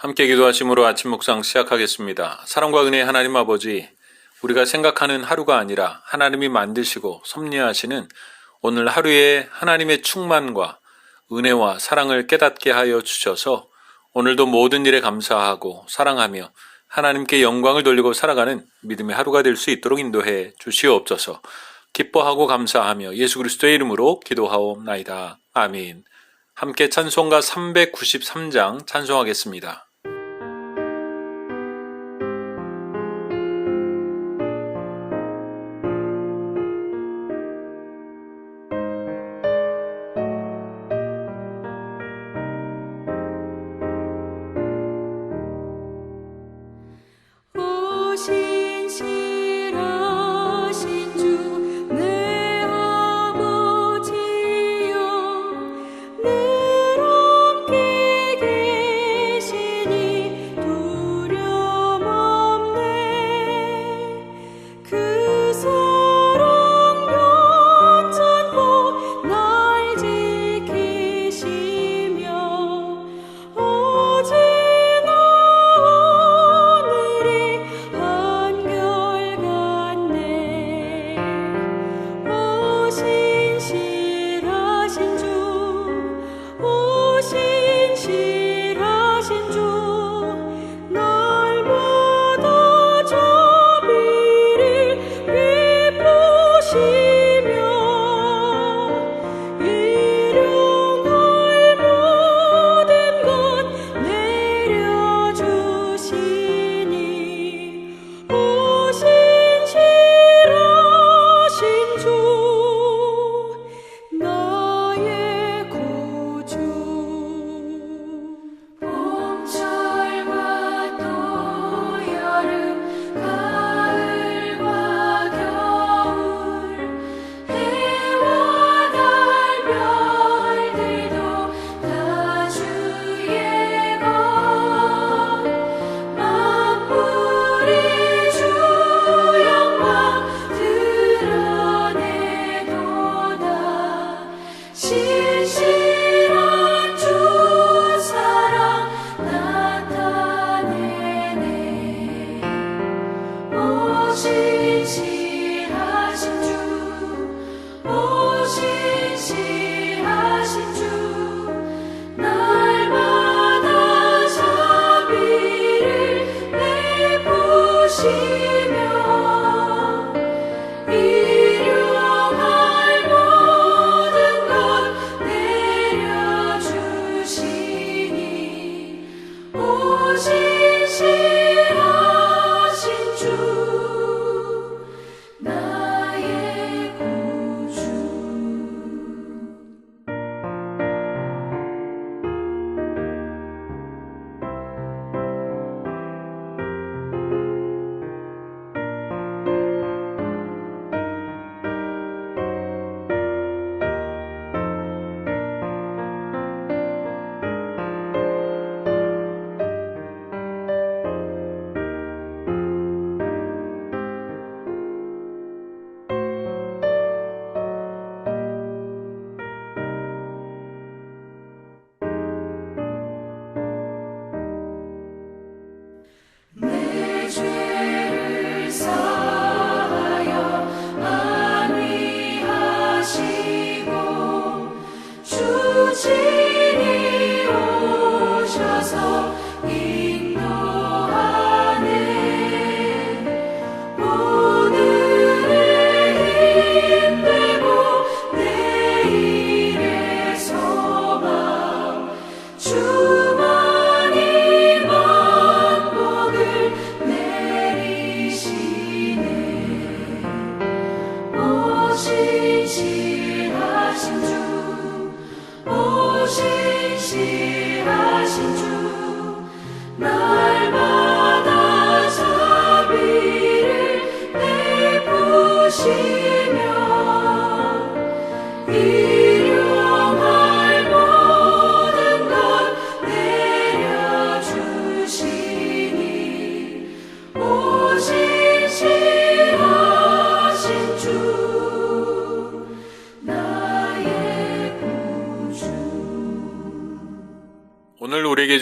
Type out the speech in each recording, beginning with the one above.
함께 기도하심으로 아침 묵상 시작하겠습니다. 사랑과 은혜 하나님 아버지, 우리가 생각하는 하루가 아니라 하나님이 만드시고 섭리하시는 오늘 하루의 하나님의 충만과 은혜와 사랑을 깨닫게 하여 주셔서 오늘도 모든 일에 감사하고 사랑하며 하나님께 영광을 돌리고 살아가는 믿음의 하루가 될 수 있도록 인도해 주시옵소서. 기뻐하고 감사하며 예수 그리스도의 이름으로 기도하옵나이다. 아멘. 함께 찬송가 393장 찬송하겠습니다.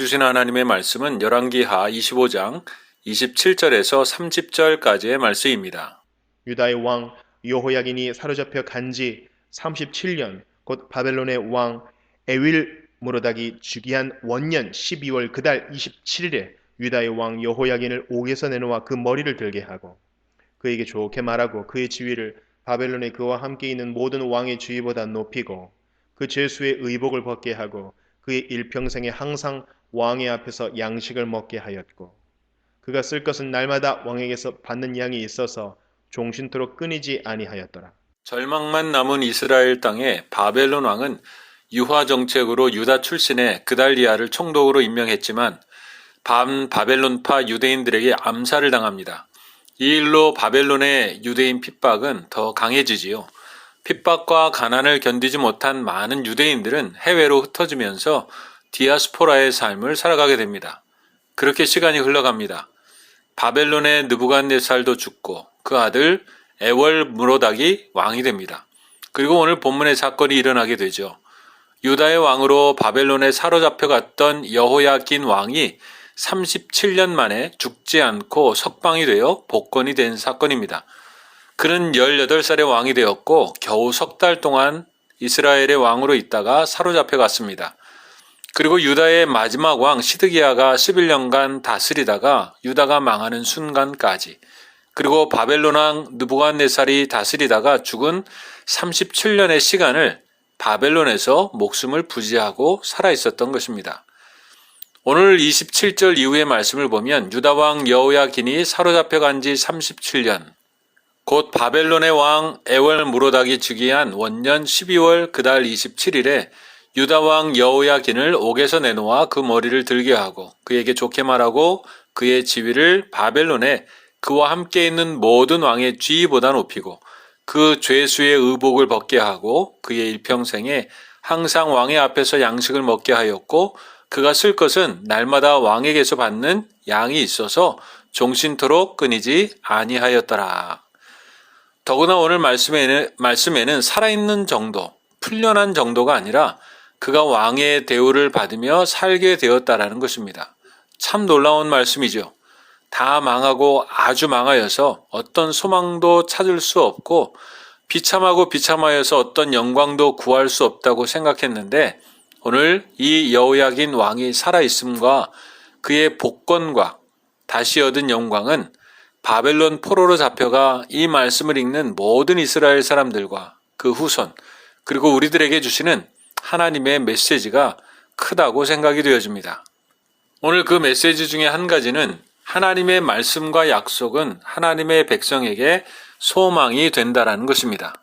주신 하나님의 말씀은 열왕기하 25장 27절에서 30절까지의 말씀입니다. 유다의 왕 여호야긴이 사로잡혀 간지 37년 곧 바벨론의 왕 에윌 무로닥이 즉위한 원년 12월 그달 27일에 유다의 왕 여호야긴을 옥에서 내놓아 그 머리를 들게 하고 그에게 좋게 말하고 그의 지위를 바벨론에 그와 함께 있는 모든 왕의 지위보다 높이고 그 죄수의 의복을 벗게 하고 그의 일평생에 항상 왕의 앞에서 양식을 먹게 하였고 그가 쓸 것은 날마다 왕에게서 받는 양이 있어서 종신토록 끊이지 아니하였더라. 절망만 남은 이스라엘 땅에 바벨론 왕은 유화 정책으로 유다 출신의 그달리아를 총독으로 임명했지만 반 바벨론파 유대인들에게 암살을 당합니다. 이 일로 바벨론의 유대인 핍박은 더 강해지지요. 핍박과 가난을 견디지 못한 많은 유대인들은 해외로 흩어지면서 디아스포라의 삶을 살아가게 됩니다. 그렇게 시간이 흘러갑니다. 바벨론의 느부갓네살도 죽고 그 아들 에월 무로닥이 왕이 됩니다. 그리고 오늘 본문의 사건이 일어나게 되죠. 유다의 왕으로 바벨론에 사로잡혀갔던 여호야긴 왕이 37년 만에 죽지 않고 석방이 되어 복권이 된 사건입니다. 그는 18살의 왕이 되었고 겨우 석 달 동안 이스라엘의 왕으로 있다가 사로잡혀갔습니다. 그리고 유다의 마지막 왕 시드기야가 11년간 다스리다가 유다가 망하는 순간까지 그리고 바벨론 왕 느부갓네살이 다스리다가 죽은 37년의 시간을 바벨론에서 목숨을 부지하고 살아 있었던 것입니다. 오늘 27절 이후의 말씀을 보면 유다 왕 여호야긴이 사로잡혀 간 지 37년 곧 바벨론의 왕 에월 무로닥이 즉위한 원년 12월 그달 27일에 유다 왕 여호야긴을 옥에서 내놓아 그 머리를 들게 하고 그에게 좋게 말하고 그의 지위를 바벨론에 그와 함께 있는 모든 왕의 지위보다 높이고 그 죄수의 의복을 벗게 하고 그의 일평생에 항상 왕의 앞에서 양식을 먹게 하였고 그가 쓸 것은 날마다 왕에게서 받는 양이 있어서 종신토록 끊이지 아니하였더라. 더구나 오늘 말씀에는, 말씀에는 살아있는 정도, 풀려난 정도가 아니라 그가 왕의 대우를 받으며 살게 되었다라는 것입니다. 참 놀라운 말씀이죠. 다 망하고 아주 망하여서 어떤 소망도 찾을 수 없고 비참하고 비참하여서 어떤 영광도 구할 수 없다고 생각했는데 오늘 이 여호야긴 왕이 살아 있음과 그의 복권과 다시 얻은 영광은 바벨론 포로로 잡혀가 이 말씀을 읽는 모든 이스라엘 사람들과 그 후손 그리고 우리들에게 주시는 하나님의 메시지가 크다고 생각이 되어집니다. 오늘 그 메시지 중에 한 가지는 하나님의 말씀과 약속은 하나님의 백성에게 소망이 된다라는 것입니다.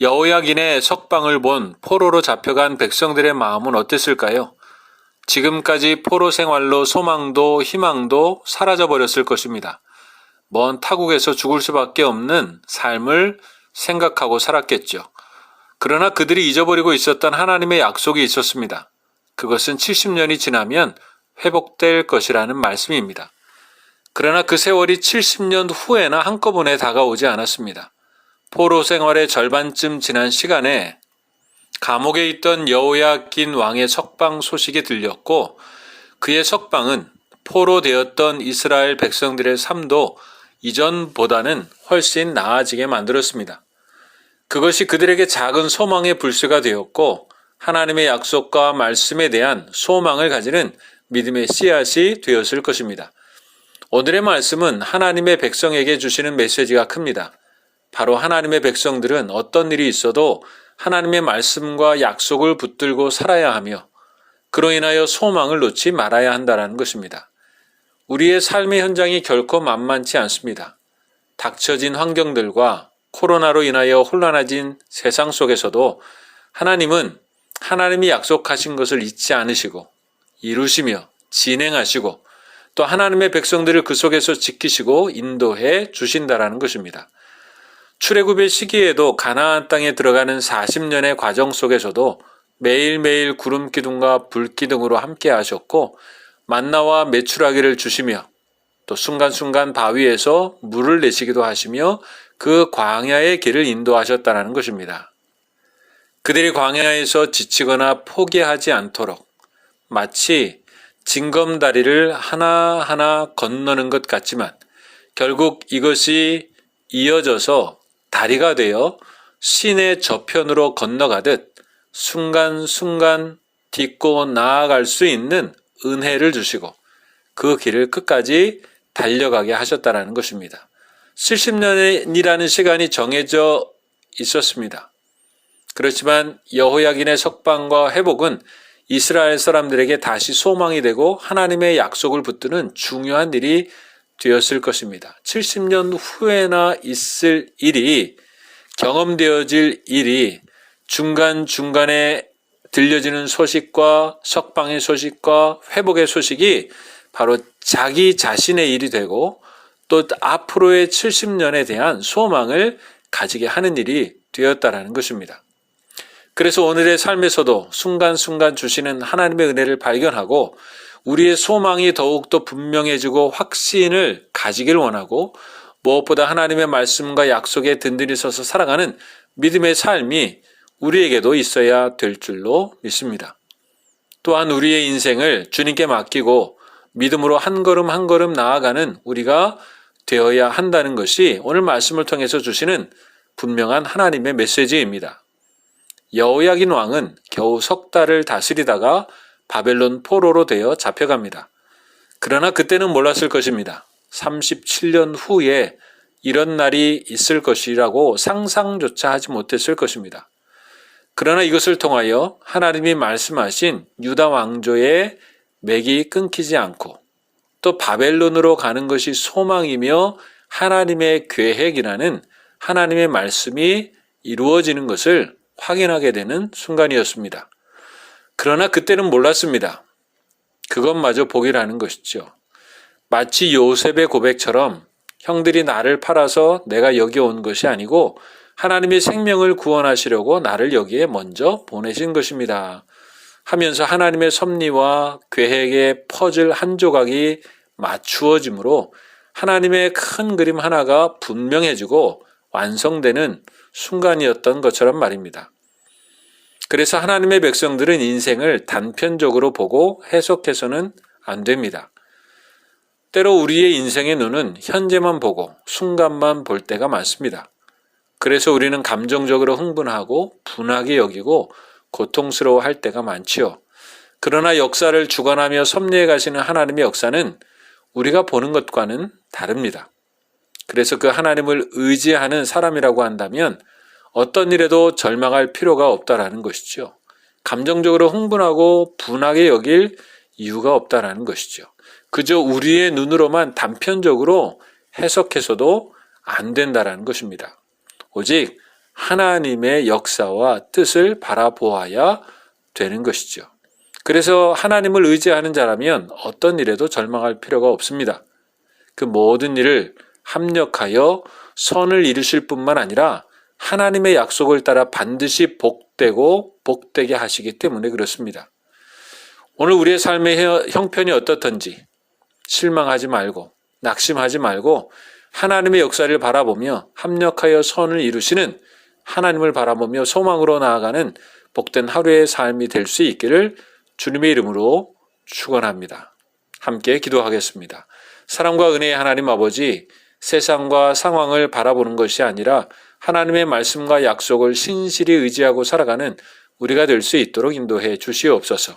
여호야긴의 석방을 본 포로로 잡혀간 백성들의 마음은 어땠을까요? 지금까지 포로 생활로 소망도 희망도 사라져 버렸을 것입니다. 먼 타국에서 죽을 수밖에 없는 삶을 생각하고 살았겠죠. 그러나 그들이 잊어버리고 있었던 하나님의 약속이 있었습니다. 그것은 70년이 지나면 회복될 것이라는 말씀입니다. 그러나 그 세월이 70년 후에나 한꺼번에 다가오지 않았습니다. 포로 생활의 절반쯤 지난 시간에 감옥에 있던 여호야긴 왕의 석방 소식이 들렸고 그의 석방은 포로 되었던 이스라엘 백성들의 삶도 이전보다는 훨씬 나아지게 만들었습니다. 그것이 그들에게 작은 소망의 불씨가 되었고 하나님의 약속과 말씀에 대한 소망을 가지는 믿음의 씨앗이 되었을 것입니다. 오늘의 말씀은 하나님의 백성에게 주시는 메시지가 큽니다. 바로 하나님의 백성들은 어떤 일이 있어도 하나님의 말씀과 약속을 붙들고 살아야 하며 그로 인하여 소망을 놓지 말아야 한다는 것입니다. 우리의 삶의 현장이 결코 만만치 않습니다. 닥쳐진 환경들과 코로나로 인하여 혼란해진 세상 속에서도 하나님은 하나님이 약속하신 것을 잊지 않으시고 이루시며 진행하시고 또 하나님의 백성들을 그 속에서 지키시고 인도해 주신다라는 것입니다. 출애굽의 시기에도 가나안 땅에 들어가는 40년의 과정 속에서도 매일매일 구름 기둥과 불 기둥으로 함께 하셨고 만나와 메추라기를 주시며 또 순간순간 바위에서 물을 내시기도 하시며 그 광야의 길을 인도하셨다는 것입니다. 그들이 광야에서 지치거나 포기하지 않도록 마치 징검다리를 하나하나 건너는 것 같지만 결국 이것이 이어져서 다리가 되어 신의 저편으로 건너가듯 순간순간 딛고 나아갈 수 있는 은혜를 주시고 그 길을 끝까지 달려가게 하셨다라는 것입니다. 70년이라는 시간이 정해져 있었습니다. 그렇지만 여호야긴의 석방과 회복은 이스라엘 사람들에게 다시 소망이 되고 하나님의 약속을 붙드는 중요한 일이 되었을 것입니다. 70년 후에나 있을 일이 경험되어질 일이 중간중간에 들려지는 소식과 석방의 소식과 회복의 소식이 바로 자기 자신의 일이 되고 또 앞으로의 70년에 대한 소망을 가지게 하는 일이 되었다라는 것입니다. 그래서 오늘의 삶에서도 순간순간 주시는 하나님의 은혜를 발견하고 우리의 소망이 더욱더 분명해지고 확신을 가지길 원하고 무엇보다 하나님의 말씀과 약속에 든든히 서서 살아가는 믿음의 삶이 우리에게도 있어야 될 줄로 믿습니다. 또한 우리의 인생을 주님께 맡기고 믿음으로 한 걸음 한 걸음 나아가는 우리가 되어야 한다는 것이 오늘 말씀을 통해서 주시는 분명한 하나님의 메시지입니다. 여호야긴 왕은 겨우 석 달을 다스리다가 바벨론 포로로 되어 잡혀갑니다. 그러나 그때는 몰랐을 것입니다. 37년 후에 이런 날이 있을 것이라고 상상조차 하지 못했을 것입니다. 그러나 이것을 통하여 하나님이 말씀하신 유다 왕조의 맥이 끊기지 않고 또 바벨론으로 가는 것이 소망이며 하나님의 계획이라는 하나님의 말씀이 이루어지는 것을 확인하게 되는 순간이었습니다. 그러나 그때는 몰랐습니다. 그것마저 복이라는 것이죠. 마치 요셉의 고백처럼 형들이 나를 팔아서 내가 여기 온 것이 아니고 하나님의 생명을 구원하시려고 나를 여기에 먼저 보내신 것입니다. 하면서 하나님의 섭리와 계획의 퍼즐 한 조각이 맞추어지므로 하나님의 큰 그림 하나가 분명해지고 완성되는 순간이었던 것처럼 말입니다. 그래서 하나님의 백성들은 인생을 단편적으로 보고 해석해서는 안 됩니다. 때로 우리의 인생의 눈은 현재만 보고 순간만 볼 때가 많습니다. 그래서 우리는 감정적으로 흥분하고 분하게 여기고 고통스러워 할 때가 많지요. 그러나 역사를 주관하며 섭리해 가시는 하나님의 역사는 우리가 보는 것과는 다릅니다. 그래서 그 하나님을 의지하는 사람이라고 한다면 어떤 일에도 절망할 필요가 없다라는 것이죠. 감정적으로 흥분하고 분하게 여길 이유가 없다라는 것이죠. 그저 우리의 눈으로만 단편적으로 해석해서도 안 된다라는 것입니다. 오직 하나님의 역사와 뜻을 바라보아야 되는 것이죠. 그래서 하나님을 의지하는 자라면 어떤 일에도 절망할 필요가 없습니다. 그 모든 일을 합력하여 선을 이루실 뿐만 아니라 하나님의 약속을 따라 반드시 복되고 복되게 하시기 때문에 그렇습니다. 오늘 우리의 삶의 형편이 어떻든지 실망하지 말고 낙심하지 말고 하나님의 역사를 바라보며 합력하여 선을 이루시는 하나님을 바라보며 소망으로 나아가는 복된 하루의 삶이 될 수 있기를 주님의 이름으로 축원합니다. 함께 기도하겠습니다. 사랑과 은혜의 하나님 아버지 세상과 상황을 바라보는 것이 아니라 하나님의 말씀과 약속을 신실히 의지하고 살아가는 우리가 될 수 있도록 인도해 주시옵소서.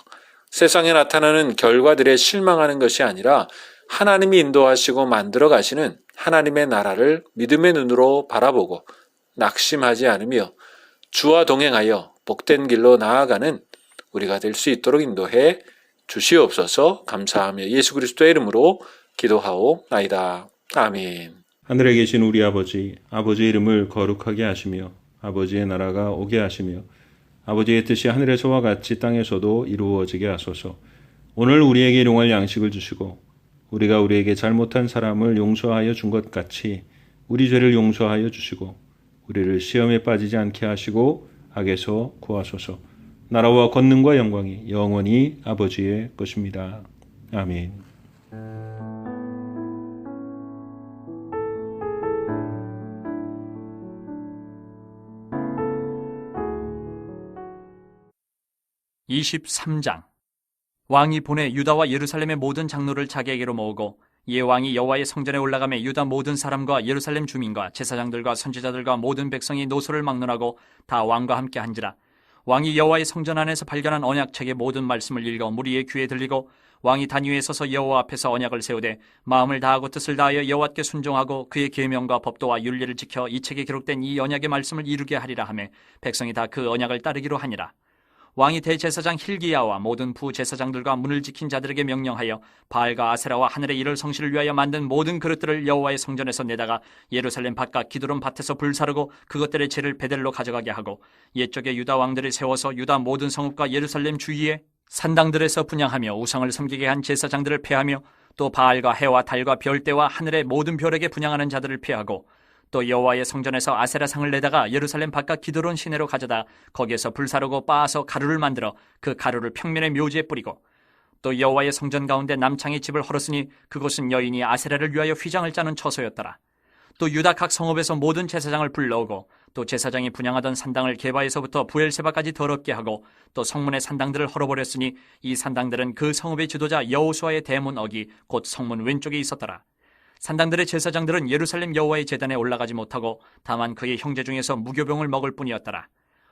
세상에 나타나는 결과들에 실망하는 것이 아니라 하나님이 인도하시고 만들어 가시는 하나님의 나라를 믿음의 눈으로 바라보고 낙심하지 않으며 주와 동행하여 복된 길로 나아가는 우리가 될 수 있도록 인도해 주시옵소서 감사하며 예수 그리스도의 이름으로 기도하오나이다. 아멘. 하늘에 계신 우리 아버지, 아버지의 이름을 거룩하게 하시며 아버지의 나라가 오게 하시며 아버지의 뜻이 하늘에서와 같이 땅에서도 이루어지게 하소서. 오늘 우리에게 일용할 양식을 주시고 우리가 우리에게 잘못한 사람을 용서하여 준 것 같이 우리 죄를 용서하여 주시고 우리를 시험에 빠지지 않게 하시고 악에서 구하소서. 나라와 권능과 영광이 영원히 아버지의 것입니다. 아멘. 이십삼 장 왕이 보내 유다와 예루살렘의 모든 장로를 자기에게로 모으고 이에 왕이 여호와의 성전에 올라가며 유다 모든 사람과 예루살렘 주민과 제사장들과 선지자들과 모든 백성이 노소를 막론하고 다 왕과 함께 한지라. 왕이 여호와의 성전 안에서 발견한 언약책의 모든 말씀을 읽어 무리의 귀에 들리고 왕이 단 위에 서서 여호와 앞에서 언약을 세우되 마음을 다하고 뜻을 다하여 여호와께 순종하고 그의 계명과 법도와 윤리를 지켜 이 책에 기록된 이 언약의 말씀을 이루게 하리라 하매 백성이 다 그 언약을 따르기로 하니라 왕이 대제사장 힐기야와 모든 부제사장들과 문을 지킨 자들에게 명령하여 바알과 아세라와 하늘의 이를 성실을 위하여 만든 모든 그릇들을 여호와의 성전에서 내다가 예루살렘 밭과 기드론 밭에서 불사르고 그것들의 재를 베델로 가져가게 하고 옛적에 유다 왕들을 세워서 유다 모든 성읍과 예루살렘 주위에 산당들에서 분양하며 우상을 섬기게 한 제사장들을 패하며 또 바알과 해와 달과 별대와 하늘의 모든 별에게 분양하는 자들을 피하고 또 여호와의 성전에서 아세라 상을 내다가 예루살렘 바깥 기드론 시내로 가져다 거기에서 불사르고 빻아서 가루를 만들어 그 가루를 평면의 묘지에 뿌리고 또 여호와의 성전 가운데 남창의 집을 헐었으니 그곳은 여인이 아세라를 위하여 휘장을 짜는 처소였더라. 또 유다 각 성읍에서 모든 제사장을 불러오고 또 제사장이 분양하던 산당을 개바에서부터 부엘세바까지 더럽게 하고 또 성문의 산당들을 헐어버렸으니 이 산당들은 그 성읍의 지도자 여호수아의 대문 어기 곧 성문 왼쪽에 있었더라. 산당들의 제사장들은 예루살렘 여호와의 제단에 올라가지 못하고 다만 그의 형제 중에서 무교병을 먹을 뿐이었더라.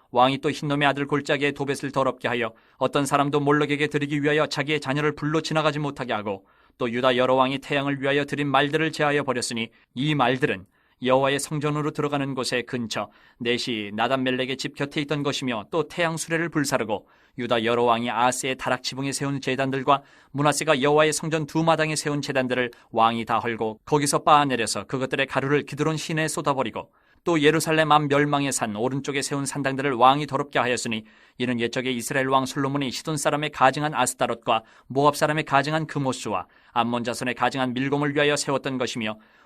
왕이 또 흰놈의 아들 골짜기에 도벳을 더럽게 하여 어떤 사람도 몰록에게 드리기 위하여 자기의 자녀를 불로 지나가지 못하게 하고 또 유다 여러 왕이 태양을 위하여 드린 말들을 제하여 버렸으니 이 말들은 여호와의 성전으로 들어가는 곳의 근처 넷이 나단멜렉의 집 곁에 있던 것이며 또 태양 수레를 불사르고 유다 여러 왕이 아스의 다락 지붕에 세운 제단들과 문하세가 여호와의 성전 두 마당에 세운 제단들을 왕이 다 헐고 거기서 빻아내려서 그것들의 가루를 기드론 시내에 쏟아버리고 또 예루살렘 앞 멸망의 산 오른쪽에 세운 산당들을 왕이 더럽게 하였으니 이는 옛적에 이스라엘 왕 솔로몬이 시돈 사람의 가증한 아스타롯과 모압 사람의 가증한 금호수와 암몬 자손의 가증한 밀공을 위하여 세웠던 것이며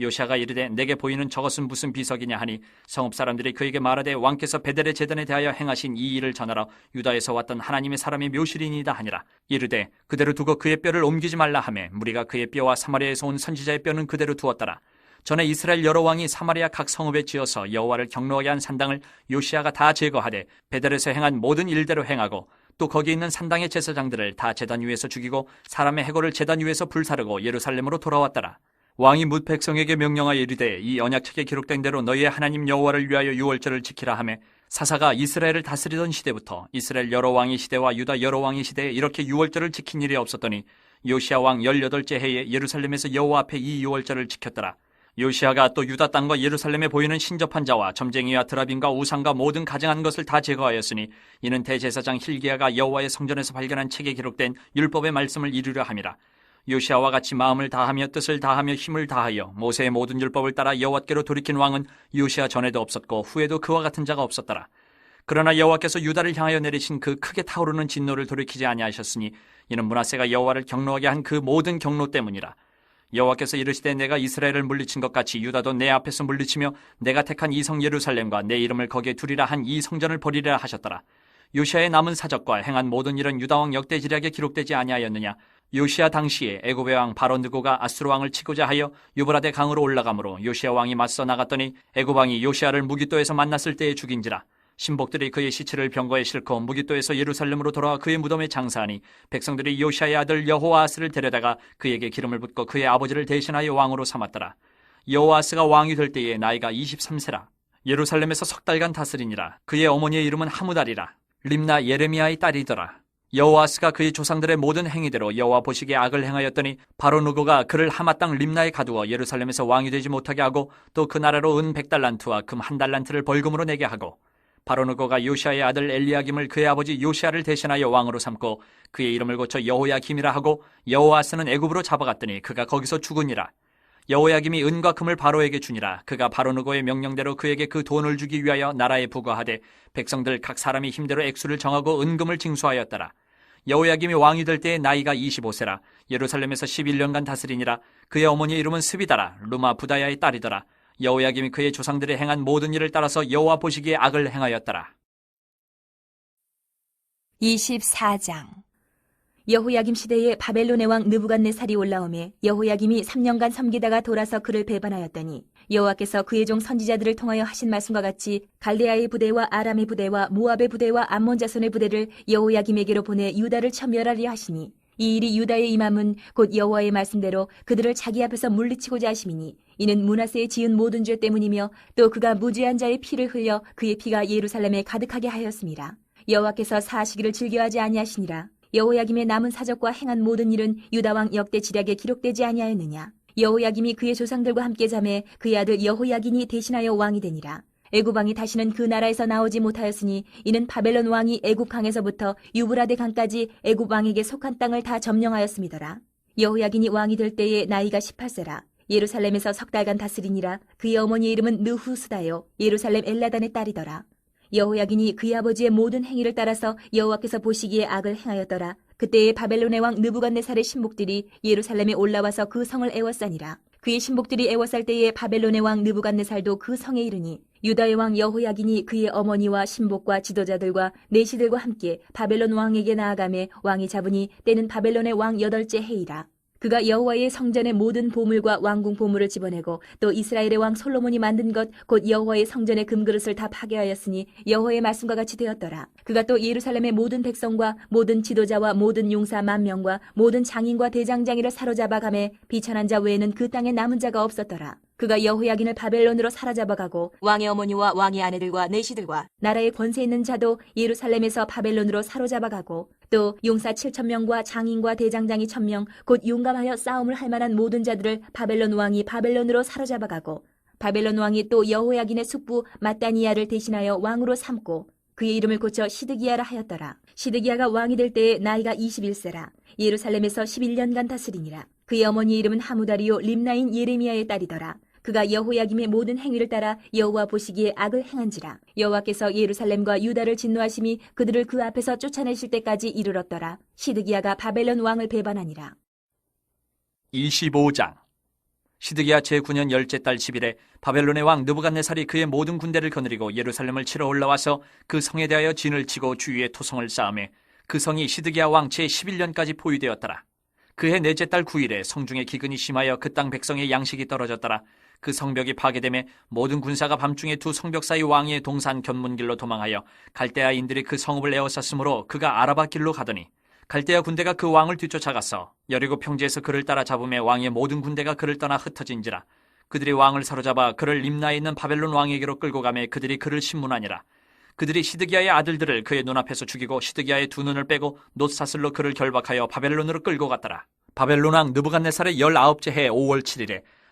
요시아가 이르되 내게 보이는 저것은 무슨 비석이냐 하니 성읍 사람들이 그에게 말하되 왕께서 베델의 제단에 대하여 행하신 이 일을 전하러 유다에서 왔던 하나님의 사람이 묘실이니이다 하니라. 이르되 그대로 두고 그의 뼈를 옮기지 말라 하매 무리가 그의 뼈와 사마리아에서 온 선지자의 뼈는 그대로 두었더라. 전에 이스라엘 여러 왕이 사마리아 각 성읍에 지어서 여호와를 경노하게 한 산당을 요시아가 다 제거하되 베델에서 행한 모든 일대로 행하고 또 거기 있는 산당의 제사장들을 다 제단 위에서 죽이고 사람의 해골을 제단 위에서 불사르고 예루살렘으로 돌아왔더라 왕이 뭇 백성에게 명령하여 이르되 이 언약책에 기록된 대로 너희의 하나님 여호와를 위하여 유월절을 지키라 하매 사사가 이스라엘을 다스리던 시대부터 이스라엘 여러 왕의 시대와 유다 여러 왕의 시대에 이렇게 유월절을 지킨 일이 없었더니 요시아 왕 18째 해에 예루살렘에서 여호와 앞에 이 유월절을 지켰더라. 요시아가 또 유다 땅과 예루살렘에 보이는 신접한 자와 점쟁이와 드라빈과 우상과 모든 가증한 것을 다 제거하였으니 이는 대제사장 힐기야가 여호와의 성전에서 발견한 책에 기록된 율법의 말씀을 이루려 함이라. 요시아와 같이 마음을 다하며 뜻을 다하며 힘을 다하여 모세의 모든 율법을 따라 여호와께로 돌이킨 왕은 요시아 전에도 없었고 후에도 그와 같은 자가 없었더라. 그러나 여호와께서 유다를 향하여 내리신 그 크게 타오르는 진노를 돌이키지 아니하셨으니 이는 문하세가 여호와를 경노하게 한 그 모든 경노 때문이라. 여호와께서 이르시되 내가 이스라엘을 물리친 것 같이 유다도 내 앞에서 물리치며 내가 택한 이성 예루살렘과 내 이름을 거기에 두리라 한 이 성전을 버리리라 하셨더라. 요시아의 남은 사적과 행한 모든 일은 유다 왕 역대지략에 기록되지 아니하였느냐? 요시아 당시에 애굽의 왕 바로 느고가 아수르 왕을 치고자 하여 유브라데 강으로 올라가므로 요시아 왕이 맞서 나갔더니 애굽 왕이 요시아를 무기또에서 만났을 때에 죽인지라. 신복들이 그의 시체를 병거에 싣고 무기또에서 예루살렘으로 돌아와 그의 무덤에 장사하니 백성들이 요시아의 아들 여호아스를 데려다가 그에게 기름을 붓고 그의 아버지를 대신하여 왕으로 삼았더라. 여호아스가 왕이 될 때에 나이가 23세라. 예루살렘에서 석 달간 다스리니라. 그의 어머니의 이름은 하무달이라. 림나 예레미야의 딸이더라 여호아스가 그의 조상들의 모든 행위대로 여호와 보시기에 악을 행하였더니 바로 누고가 그를 하마 땅 림나에 가두어 예루살렘에서 왕이 되지 못하게 하고 또 그 나라로 은 백달란트와 금 한 달란트를 벌금으로 내게 하고 바로 누고가 요시아의 아들 엘리야김을 그의 아버지 요시아를 대신하여 왕으로 삼고 그의 이름을 고쳐 여호야김이라 하고 여호아스는 애굽으로 잡아갔더니 그가 거기서 죽으니라. 여호야김이 은과 금을 바로에게 주니라. 그가 바로 누고의 명령대로 그에게 그 돈을 주기 위하여 나라에 부과하되 백성들 각 사람이 힘대로 액수를 정하고 은금을 징수하였더라 여호야김이 왕이 될 때의 나이가 25세라. 예루살렘에서 11년간 다스리니라. 그의 어머니의 이름은 스비다라. 루마 부다야의 딸이더라. 여호야김이 그의 조상들이 행한 모든 일을 따라서 여호와 보시기에 악을 행하였더라. 24장. 여호야김 시대에 바벨론의 왕 느부갓네살이 올라오매 여호야김이 3년간 섬기다가 돌아서 그를 배반하였더니 여호와께서 그의 종 선지자들을 통하여 하신 말씀과 같이 갈대아의 부대와 아람의 부대와 모압의 부대와 암몬 자손의 부대를 여호야김에게로 보내 유다를 천멸하려 하시니 이 일이 유다의 임함은 곧 여호와의 말씀대로 그들을 자기 앞에서 물리치고자 하심이니 이는 문하세의 지은 모든 죄 때문이며 또 그가 무죄한 자의 피를 흘려 그의 피가 예루살렘에 가득하게 하였습니다. 여호와께서 사시기를 즐겨하지 아니하시니라. 여호야김의 남은 사적과 행한 모든 일은 유다 왕 역대 지략에 기록되지 아니하였느냐. 여호야김이 그의 조상들과 함께 잠에 그의 아들 여호야긴이 대신하여 왕이 되니라. 애굽 왕이 다시는 그 나라에서 나오지 못하였으니 이는 바벨론 왕이 애굽 강에서부터 유브라데 강까지 애굽 왕에게 속한 땅을 다 점령하였음이더라. 여호야긴이 왕이 될 때에 나이가 18세라. 예루살렘에서 석 달간 다스리니라. 그의 어머니의 이름은 느후스다요. 예루살렘 엘라단의 딸이더라. 여호야긴이 그의 아버지의 모든 행위를 따라서 여호와께서 보시기에 악을 행하였더라. 그때에 바벨론의 왕 느부갓네살의 신복들이 예루살렘에 올라와서 그 성을 애워싸니라. 그의 신복들이 애워쌀 때에 바벨론의 왕 느부갓네살도 그 성에 이르니 유다의 왕 여호야긴이 그의 어머니와 신복과 지도자들과 내시들과 함께 바벨론 왕에게 나아가매 왕이 잡으니 때는 바벨론의 왕 여덟째 해이라. 그가 여호와의 성전의 모든 보물과 왕궁 보물을 집어내고 또 이스라엘의 왕 솔로몬이 만든 것 곧 여호와의 성전의 금그릇을 다 파괴하였으니 여호와의 말씀과 같이 되었더라. 그가 또 예루살렘의 모든 백성과 모든 지도자와 모든 용사 만 명과 모든 장인과 대장장이를 사로잡아 가매 비천한 자 외에는 그 땅에 남은 자가 없었더라. 그가 여호야긴을 바벨론으로 사로잡아가고 왕의 어머니와 왕의 아내들과 내시들과 나라의 권세 있는 자도 예루살렘에서 바벨론으로 사로잡아가고 또 용사 7천 명과 장인과 대장장이 천명곧 용감하여 싸움을 할 만한 모든 자들을 바벨론 왕이 바벨론으로 사로잡아가고 바벨론 왕이 또 여호야긴의 숙부 마따니아를 대신하여 왕으로 삼고 그의 이름을 고쳐 시드기야라 하였더라. 시드기야가 왕이 될 때에 나이가 21세라. 예루살렘에서 11년간 다스리니라. 그의 어머니의 이름은 하무다리요 림나인 예레미야의 딸이더라. 그가 여호야김의 모든 행위를 따라 여호와 보시기에 악을 행한지라 여호와께서 예루살렘과 유다를 진노하심이 그들을 그 앞에서 쫓아내실 때까지 이르렀더라 시드기야가 바벨론 왕을 배반하니라 25장 시드기야 제9년 열째 달 10일에 바벨론의 왕 느부갓네살이 그의 모든 군대를 거느리고 예루살렘을 치러 올라와서 그 성에 대하여 진을 치고 주위에 토성을 쌓음에 그 성이 시드기야 왕 제11년까지 포위되었더라. 그해 넷째 달 9일에 성중에 기근이 심하여 그 땅 백성의 양식이 떨어졌더라. 그 성벽이 파괴됨에 모든 군사가 밤중에 두 성벽 사이 왕의 동산 견문길로 도망하여 갈대아인들이 그 성읍을 에워쌌으므로 그가 아라바 길로 가더니 갈대아 군대가 그 왕을 뒤쫓아가서 여리고 평지에서 그를 따라 잡음에 왕의 모든 군대가 그를 떠나 흩어진지라. 그들이 왕을 사로잡아 그를 림나에 있는 바벨론 왕에게로 끌고 가매 그들이 그를 신문하니라. 그들이 시드기야의 아들들을 그의 눈앞에서 죽이고 시드기야의 두 눈을 빼고 놋사슬로 그를 결박하여 바벨론으로 끌고 갔더라. 바벨론 왕 느부갓네살의 열아홉째 해 5월 7일에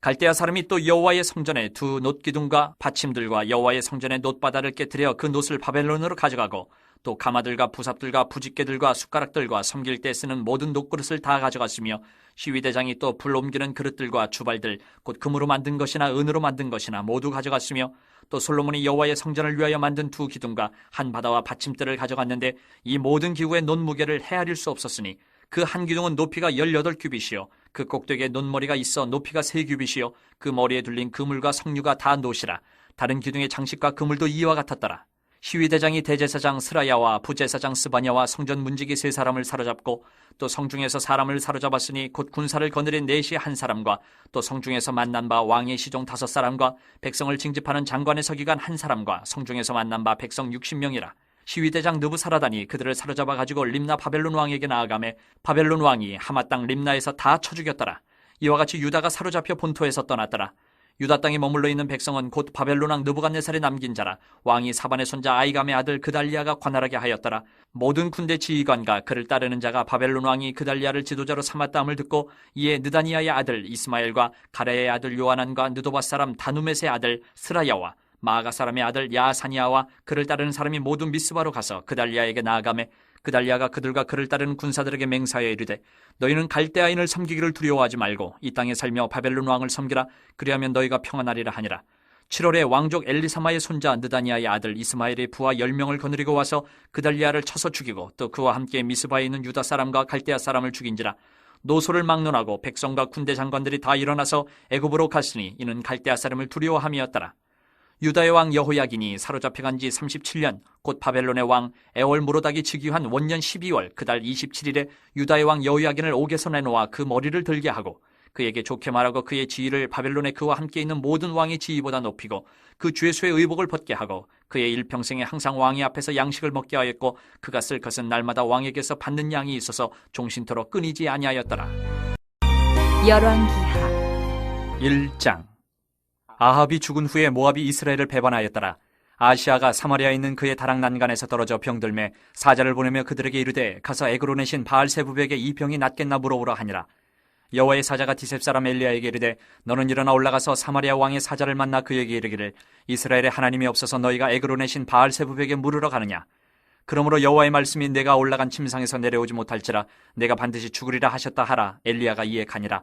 갈대아 사람이 또 여호와의 성전에 두 놋기둥과 받침들과 여호와의 성전의 놋바다를 깨뜨려 그 놋을 바벨론으로 가져가고 또 가마들과 부삽들과 부집개들과 숟가락들과 섬길 때 쓰는 모든 놋그릇을 다 가져갔으며 시위대장이 또 불 옮기는 그릇들과 주발들 곧 금으로 만든 것이나 은으로 만든 것이나 모두 가져갔으며 또 솔로몬이 여호와의 성전을 위하여 만든 두 기둥과 한 바다와 받침대를 가져갔는데 이 모든 기구의 놋 무게를 헤아릴 수 없었으니 그 한 기둥은 높이가 18규빗이요 그 꼭대기에 놋머리가 있어 높이가 3규빗이요. 그 머리에 둘린 그물과 석류가 다 놋이라. 다른 기둥의 장식과 그물도 이와 같았더라. 시위대장이 대제사장 스라야와 부제사장 스바냐와 성전 문지기 세 사람을 사로잡고 또 성중에서 사람을 사로잡았으니 곧 군사를 거느린 넷이 한 사람과 또 성중에서 만난 바 왕의 시종 다섯 사람과 백성을 징집하는 장관의 서기관 한 사람과 성중에서 만난 바 백성 60명이라 시위대장 느부사라단이 그들을 사로잡아 가지고 림나 바벨론 왕에게 나아가매 바벨론 왕이 하마 땅 림나에서 다 쳐 죽였더라. 이와 같이 유다가 사로잡혀 본토에서 떠났더라. 유다 땅에 머물러 있는 백성은 곧 바벨론 왕 느부갓네살이 남긴 자라. 왕이 사반의 손자 아이감의 아들 그달리아가 관할하게 하였더라. 모든 군대 지휘관과 그를 따르는 자가 바벨론 왕이 그달리아를 지도자로 삼았다함을 듣고 이에 느다니아의 아들 이스마엘과 가레의 아들 요하난과 느도바 사람 다누멧의 아들 스라야와 마가 사람의 아들 야사니아와 그를 따르는 사람이 모두 미스바로 가서 그달리아에게 나아가매 그달리아가 그들과 그를 따르는 군사들에게 맹사하여 이르되 너희는 갈대아인을 섬기기를 두려워하지 말고 이 땅에 살며 바벨론 왕을 섬기라. 그리하면 너희가 평안하리라 하니라. 7월에 왕족 엘리사마의 손자 느다니아의 아들 이스마엘의 부하 10명을 거느리고 와서 그달리아를 쳐서 죽이고 또 그와 함께 미스바에 있는 유다 사람과 갈대아 사람을 죽인지라. 노소를 막론하고 백성과 군대 장관들이 다 일어나서 애굽으로 갔으니 이는 갈대아 사람을 두려워함이었더라 유다의 왕 여호야긴이 사로잡혀간 지 37년 곧 바벨론의 왕 에월 무로닥이 즉위한 원년 12월 그달 27일에 유다의 왕 여호야긴을 옥에서 내놓아 그 머리를 들게 하고 그에게 좋게 말하고 그의 지위를 바벨론의 그와 함께 있는 모든 왕의 지위보다 높이고 그 죄수의 의복을 벗게 하고 그의 일평생에 항상 왕의 앞에서 양식을 먹게 하였고 그가 쓸 것은 날마다 왕에게서 받는 양이 있어서 종신토록 끊이지 아니하였더라. 열왕기하 1장 아합이 죽은 후에 모압이 이스라엘을 배반하였더라. 아시아가 사마리아에 있는 그의 다락 난간에서 떨어져 병들매 사자를 보내며 그들에게 이르되 가서 에그론의 신 바알세부백에 이 병이 낫겠나 물어보라 하니라. 여호와의 사자가 디셉 사람 엘리야에게 이르되 너는 일어나 올라가서 사마리아 왕의 사자를 만나 그에게 이르기를 이스라엘의 하나님이 없어서 너희가 에그론의 신 바알세부백에 물으러 가느냐 그러므로 여호와의 말씀이 내가 올라간 침상에서 내려오지 못할지라 내가 반드시 죽으리라 하셨다 하라 엘리야가 이에 가니라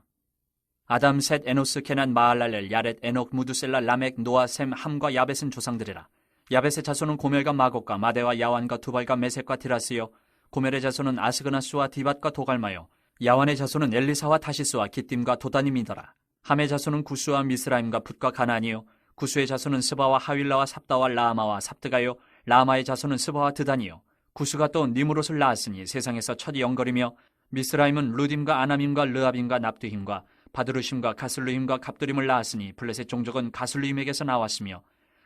아담 셋 에노스 케난 마할랄렐 야렛 에녹 무두셀라 라멕 노아 셈 함과 야벳은 조상들이라. 야벳의 자손은 고멜과 마곡과 마대와 야완과 두발과 메색과 디라스요. 고멜의 자손은 아스그나스와 디밧과 도갈마요. 야완의 자손은 엘리사와 타시스와 기띔과 도다님이더라. 함의 자손은 구스와 미스라임과 붓과 가나니요. 구스의 자손은 스바와 하윌라와 삽다와 라마와 삽드가요. 라마의 자손은 스바와 드다니요. 구스가 또 니무롯을 낳았으니 세상에서 첫 영거리며 미스라임은 루딤과 아나밈과 르압임과 납두힘과 바드루심과 가슬루힘과 갑두림을 낳았으니 블레셋 종족은 가슬루힘에게서 나왔으며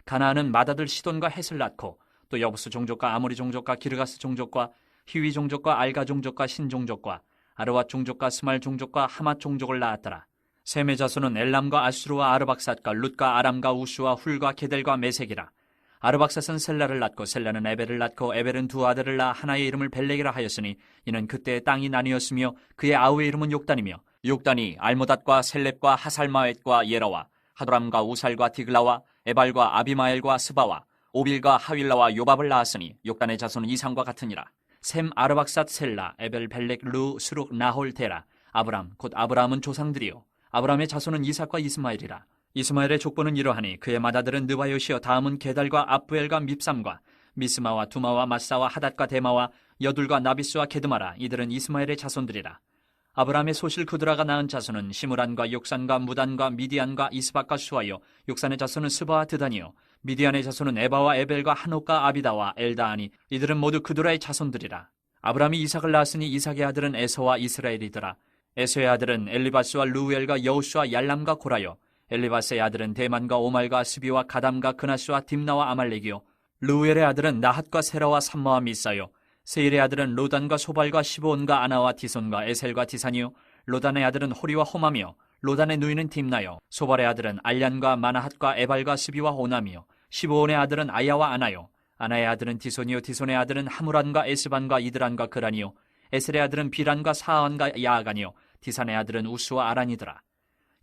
가나안은 마다들 시돈과 헷을 낳고 또 여부스 종족과 아모리 종족과 기르가스 종족과 히위 종족과 알가 종족과 신 종족과 아르와 종족과 스말 종족과 하맛 종족을 낳았더라. 셈의 자손은 엘람과 아수르와 아르박삿과 룻과 아람과 우수와 훌과 게델과 메색이라. 아르박삿은 셀라를 낳고 셀라는 에벨을 낳고 에벨은 두 아들을 낳아 하나의 이름을 벨렉이라 하였으니 이는 그때 땅이 나뉘었으며 그의 아우의 이름은 욕단이며 욕단이 알모닷과 셀렙과 하살마웻과 예라와 하도람과 우살과 디글라와 에발과 아비마엘과 스바와 오빌과 하윌라와 요밥을 낳았으니 욕단의 자손은 이상과 같으니라. 셈 아르박삿 셀라 에벨 벨렉 루 스룩 나홀 테라. 아브람 곧 아브라함은 조상들이요. 아브라함의 자손은 이삭과 이스마엘이라. 이스마엘의 족보는 이러하니 그의 맏아들은 느바요시여 다음은 게달과 아프엘과 밉삼과 미스마와 두마와 마사와 하닷과 데마와 여둘과 나비스와 게드마라. 이들은 이스마엘의 자손들이라 아브라함의 소실 그드라가 낳은 자손은 시므란과 욕산과 무단과 미디안과 이스박과 수아요 욕산의 자손은 스바와 드다니요 미디안의 자손은 에바와 에벨과 한옥과 아비다와 엘다하니 이들은 모두 그드라의 자손들이라. 아브라함이 이삭을 낳았으니 이삭의 아들은 에서와 이스라엘이더라. 에서의 아들은 엘리바스와 루엘과 여우수와 얄람과 고라요. 엘리바스의 아들은 대만과 오말과 스비와 가담과 그나스와 딥나와 아말렉이요. 루엘의 아들은 나핫과 세라와 삼마와 미사요 세일의 아들은 로단과 소발과 시보온과 아나와 디손과 에셀과 디산이요. 로단의 아들은 호리와 호마며 로단의 누이는 딥나요. 소발의 아들은 알란과 마나핫과 에발과 스비와 오남이요. 시보온의 아들은 아야와 아나요. 아나의 아들은 디손이요. 디손의 아들은 하무란과 에스반과 이드란과 그란이요. 에셀의 아들은 비란과 사안과 야아간이요. 디산의 아들은 우스와 아란이더라.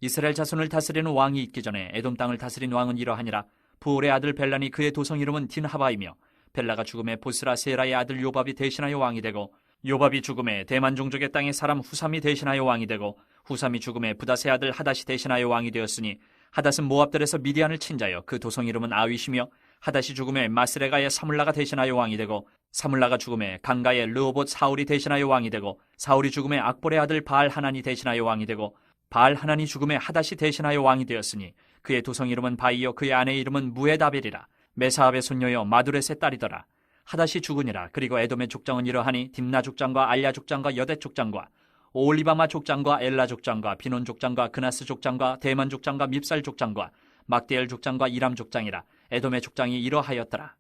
이스라엘 자손을 다스리는 왕이 있기 전에 에돔 땅을 다스린 왕은 이러하니라. 부올의 아들 벨란이 그의 도성 이름은 딘하바이며 벨라가 죽음에 보스라 세라의 아들 요밥이 대신하여 왕이 되고 요밥이 죽음에 대만 종족의 땅의 사람 후삼이 대신하여 왕이 되고 후삼이 죽음에 부다세 아들 하닷이 대신하여 왕이 되었으니 하닷은 모압들에서 미디안을 친 자여 그 도성 이름은 아윗이며 하닷이 죽음에 마스레가의 사물라가 대신하여 왕이 되고 사물라가 죽음에 강가의 르오봇 사울이 대신하여 왕이 되고 사울이 죽음에 악볼의 아들 바알 하난이 대신하여 왕이 되고 바알 하난이 죽음에 하닷이 대신하여 왕이 되었으니 그의 도성 이름은 바이요 그의 아내 이름은 무에다벨이라 메사압의 손녀여 마두렛의 딸이더라. 하닷이 죽으니라. 그리고 에돔의 족장은 이러하니 딥나 족장과 알야 족장과 여대 족장과 오올리바마 족장과 엘라 족장과 비논 족장과 그나스 족장과 대만 족장과 밉살 족장과 막디엘 족장과 이람 족장이라 에돔의 족장이 이러하였더라.